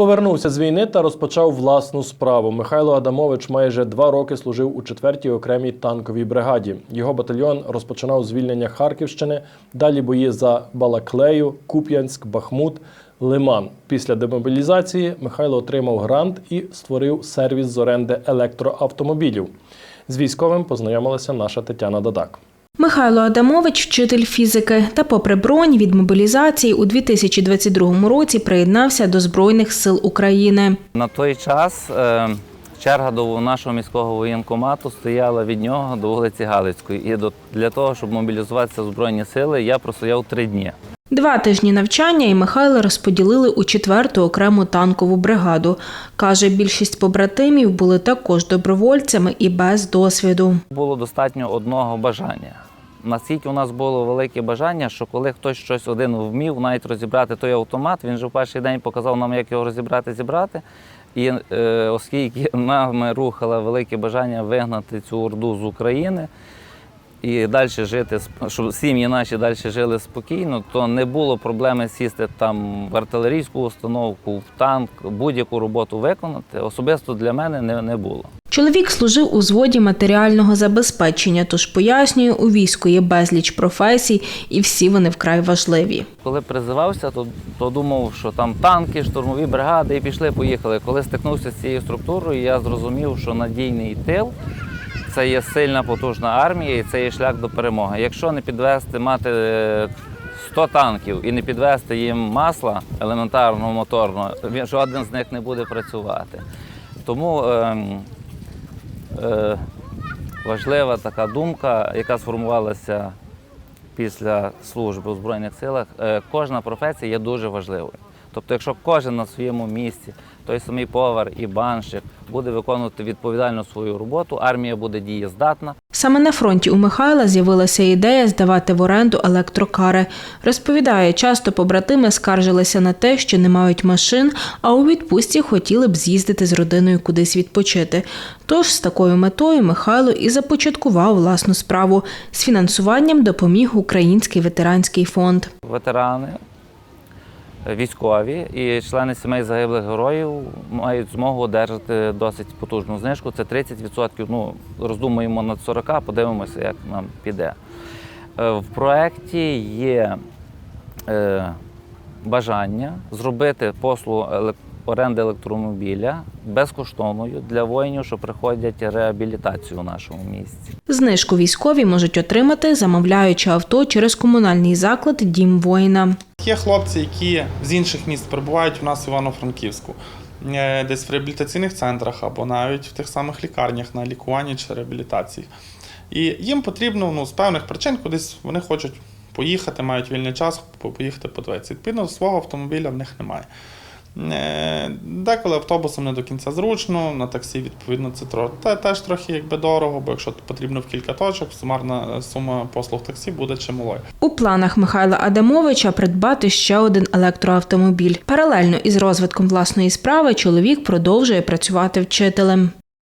Повернувся з війни та розпочав власну справу. Михайло Адамович майже два роки служив у 4-й окремій танковій бригаді. Його батальйон розпочинав звільнення Харківщини. Далі бої за Балаклею, Куп'янськ, Бахмут, Лиман. Після демобілізації Михайло отримав грант і створив сервіс з оренди електроавтомобілів. З військовим познайомилася наша Тетяна Дадак. Михайло Адамович, вчитель фізики, та попри бронь від мобілізації у 2022 році приєднався до Збройних сил України. На той час е, черга до нашого міського воєнкомату стояла від нього до вулиці Галицької. І для того, щоб мобілізуватися в Збройні сили, я простояв три дні. Два тижні навчання і Михайла розподілили у четверту окрему танкову бригаду. Каже, більшість побратимів були також добровольцями і без досвіду. Було достатньо одного бажання. Настільки у нас було велике бажання, що коли хтось щось один вмів, навіть розібрати той автомат, він же в перший день показав нам, як його розібрати, зібрати. І е, оскільки нами рухало велике бажання вигнати цю орду з України і далі жити, щоб сім'ї наші далі жили спокійно, то не було проблеми сісти там в артилерійську установку, в танк, будь-яку роботу виконати. Особисто для мене не, не було. Чоловік служив у зводі матеріального забезпечення, тож пояснює, у війську є безліч професій, і всі вони вкрай важливі. Коли призивався, то, то думав, що там танки, штурмові бригади і пішли, поїхали. Коли стикнувся з цією структурою, я зрозумів, що надійний тил це є сильна потужна армія і це є шлях до перемоги. Якщо не підвести, мати е, 100 танків і не підвести їм масла елементарного моторного, жоден з них не буде працювати. Тому ем, е, важлива така думка, яка сформувалася після служби у Збройних силах, е, кожна професія є дуже важливою. Тобто, якщо кожен на своєму місці, той самий повар і банщик буде виконувати відповідально свою роботу, армія буде дієздатна. Саме на фронті у Михайла з'явилася ідея здавати в оренду електрокари. Розповідає, часто побратими скаржилися на те, що не мають машин, а у відпустці хотіли б з'їздити з родиною кудись відпочити. Тож з такою метою Михайло і започаткував власну справу. З фінансуванням допоміг Український ветеранський фонд. Ветерани, військові і члени сімей загиблих героїв мають змогу одержати досить потужну знижку. Це 30%. Ну, роздумуємо над 40, подивимося, як нам піде. Е, В проєкті є е, бажання зробити послугу оренди електромобіля безкоштовною для воїнів, що приходять реабілітацію у нашому місті. Знижку військові можуть отримати, замовляючи авто через комунальний заклад Дім воїна. Є хлопці, які з інших міст перебувають у нас в Івано-Франківську, е, десь в реабілітаційних центрах або навіть в тих самих лікарнях на лікуванні чи реабілітації. І їм потрібно ну, з певних причин кудись вони хочуть поїхати, мають вільний час, поїхати подивитися. Відповідно, свого автомобіля в них немає. Е, Деколи автобусом не до кінця зручно, на таксі, відповідно, це теж трохи якби дорого, бо якщо потрібно в кілька точок, сумарна сума послуг таксі буде чималою. У планах Михайла Адамовича придбати ще один електроавтомобіль. Паралельно із розвитком власної справи чоловік продовжує працювати вчителем.